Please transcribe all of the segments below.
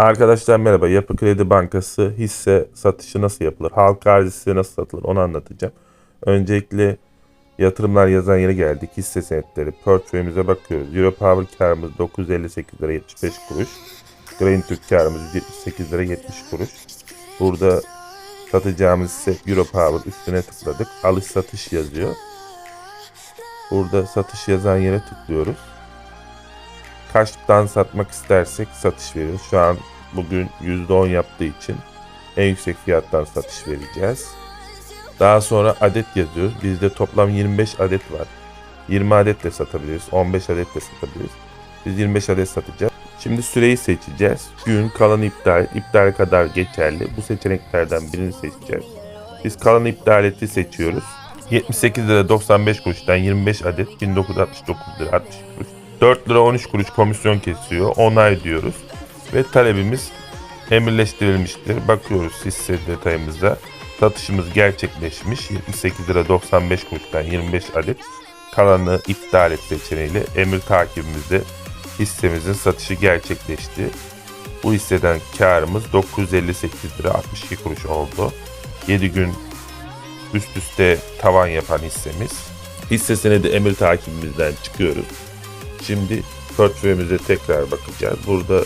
Arkadaşlar merhaba. Yapı Kredi Bankası hisse satışı nasıl yapılır? Halka arz hisse nasıl satılır? Onu anlatacağım. Öncelikle yatırımlar yazan yere geldik. Hisse senetleri. Portföyümüze bakıyoruz. Euro Power karımız 958 lira 75 kuruş. Green Türk karımız 178 lira 70 kuruş. Burada satacağımız hisse Euro Power üstüne tıkladık. Alış satış yazıyor. Burada satış yazan yere tıklıyoruz kaçtan satmak istersek satış veriyoruz. Şu an bugün %10 yaptığı için en yüksek fiyattan satış vereceğiz. Daha sonra adet yazıyoruz. Bizde toplam 25 adet var. 20 adet de satabiliriz. 15 adet de satabiliriz. Biz 25 adet satacağız. Şimdi süreyi seçeceğiz. Gün, kalan iptal, iptal kadar geçerli. Bu seçeneklerden birini seçeceğiz. Biz kalan iptal eti seçiyoruz. 78 lira 95 kuruştan 25 adet 1969 lira 60 kuruş. 4 lira 13 kuruş komisyon kesiyor. Onay diyoruz. Ve talebimiz emirleştirilmiştir. Bakıyoruz hisse detayımıza. Satışımız gerçekleşmiş. 78 lira 95 kuruştan 25 adet. Kalanı iptal et seçeneğiyle emir takibimizde hissemizin satışı gerçekleşti. Bu hisseden karımız 958 lira 62 kuruş oldu. 7 gün üst üste tavan yapan hissemiz. Hisse senedi emir takibimizden çıkıyoruz. Şimdi portföyümüze tekrar bakacağız. Burada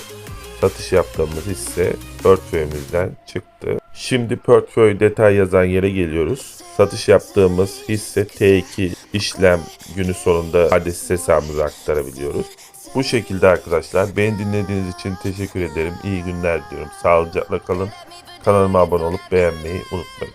satış yaptığımız hisse portföyümüzden çıktı. Şimdi portföy detay yazan yere geliyoruz. Satış yaptığımız hisse T2 işlem günü sonunda adres hesabımıza aktarabiliyoruz. Bu şekilde arkadaşlar. Beni dinlediğiniz için teşekkür ederim. İyi günler diliyorum. Sağlıcakla kalın. Kanalıma abone olup beğenmeyi unutmayın.